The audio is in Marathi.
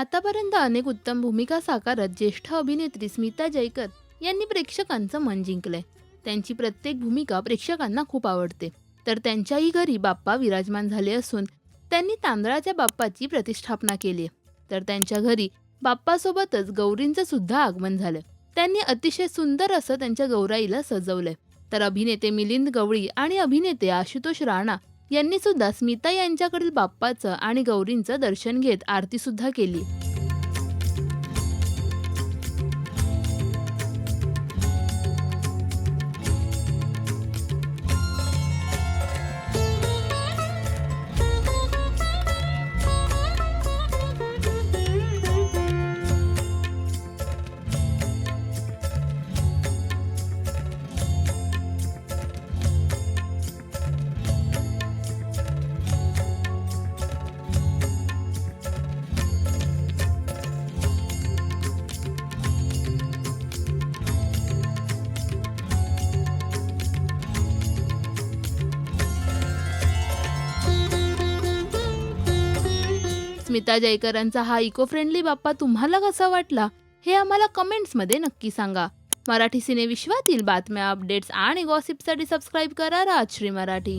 आतापर्यंत अनेक उत्तम भूमिका साकारत ज्येष्ठ अभिनेत्री स्मिता जयकर यांनी प्रेक्षकांचं मन जिंकलंय. त्यांची प्रत्येक भूमिका प्रेक्षकांना खूप आवडते. तर त्यांच्याही घरी बाप्पा विराजमान झाले असून त्यांनी तांदळाच्या बाप्पाची प्रतिष्ठापना केली तर त्यांच्या घरी बाप्पासोबतच गौरींचं सुद्धा आगमन झालं त्यांनी अतिशय सुंदर असं त्यांच्या गौराईला सजवलंय. तर अभिनेते मिलिंद गवळी आणि अभिनेते आशुतोष राणा यांनी सुद्धा स्मिता यांच्याकडील बाप्पाचं आणि गौरींचं दर्शन घेत आरती सुद्धा केली. स्मिता जयकरांचा हा इको फ्रेंडली बाप्पा तुम्हाला कसा वाटला? हे आम्हाला कमेंट्समध्ये नक्की सांगा. मराठी सिनेविश्वातील बातम्या अपडेट्स आणि गॉसिपसाठी सबस्क्राईब करा राजश्री मराठी.